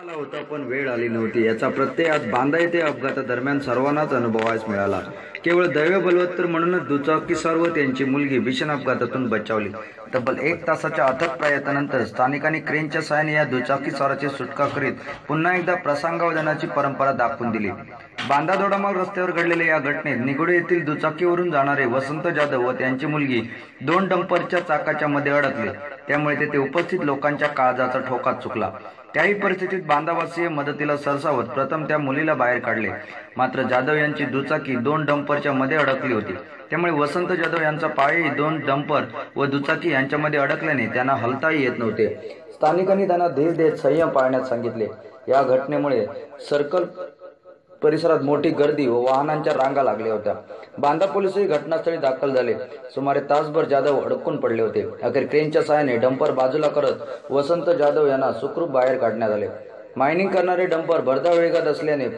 आला होता पण वेळ आली नव्हती. याचा प्रत्यय आज बांदा येथे अपघातादरम्यान सर्वांनाच अनुभवायस मिळाला. केवळ दैव बलवत्तर म्हणूनच दुचाकी सर्व त्यांची मुलगी भीषण अपघातातून बचावली. तब्बल एक तासाच्या अथक प्रयत्नानंतर स्थानिकांनी क्रेनच्या सहाय्याने या दुचाकी स्वाराची सुटका करीत पुन्हा एकदा प्रसंगावधानाची परंपरा दाखवून दिली. बांदा दोडामाल रस्त्यावर घडलेल्या या घटनेत निगोडे येथील दुचाकीवरून जाणारे वसंत जाधव व त्यांची मुलगी दोन डंपरच्या चाकाच्या मध्ये अडकले. त्यामुळे तेथे उपस्थित लोकांच्या काळजाचा ठोका चुकला. त्याही परिस्थितीत बांधावासीय मदतीला सरसावत प्रथम त्या मुलीला बाहेर काढले. मात्र जाधव यांची दुचाकी दोन डंपरच्या मध्ये अडकली होती. त्यामुळे वसंत जाधव यांचा पायही दोन डंपर व दुचाकी यांच्यामध्ये अडकल्याने त्यांना हलताही येत नव्हते. स्थानिकांनी त्यांना धीर देत संयम पाळण्यास सांगितले. या घटनेमुळे सर्कल परिसरात मोठी गर्दी व वाहनांच्या रांगा लागल्या होत्या. बांदा पोलीसही घटनास्थळी दाखल झाले. सुमारे तासभर जाधव अडकून पडले होते. अखेर क्रेनच्या सहाय्याने डंपर बाजूला करत वसंत जाधव यांना सुखरूप बाहेर काढण्यात आले. मायनिंग करणारे डंपर भरधाव वेगात असल्याने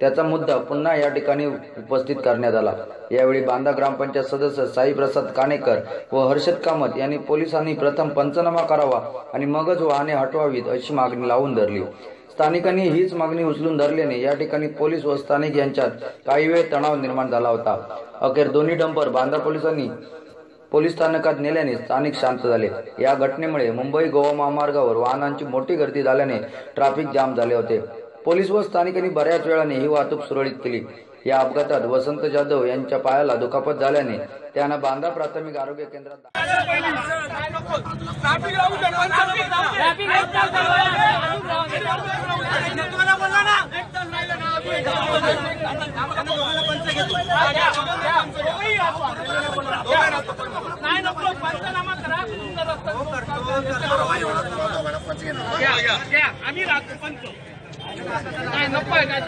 त्याचा मुद्दा पुन्हा या ठिकाणी उपस्थित करण्यात आला. यावेळी बांदा ग्रामपंचायत सदस्य साईप्रसाद काणेकर व हर्षद कामत यांनी पोलिसांनी प्रथम पंचनामा करावा आणि मगच वाहने हटवावीत अशी मागणी लावून धरली. स्थानिकांनी हीच मागणी उचलून धरल्याने या ठिकाणी पोलीस व स्थानिक यांच्यात काही वेळ तणाव निर्माण झाला होता. अखेर दोन्ही डंपर बांद्रा पोलिसांनी पोलीस स्थानकात नेल्याने स्थानिक शांत झाले. या घटनेमुळे मुंबई गोवा महामार्गावर वाहनांची मोठी गर्दी झाल्याने ट्रॅफिक जाम झाले होते. पोलीस व स्थानिकांनी बऱ्याच वेळाने ही वाहतूक सुरळीत केली. या अपघातात वसंत जाधव यांच्या पायाला दुखापत झाल्याने त्यांना बांदा प्राथमिक आरोग्य केंद्रात नाही नको पंचनामा करा तुमचा रस्ता आम्ही राहतो पंच. नाही नको आहे काय?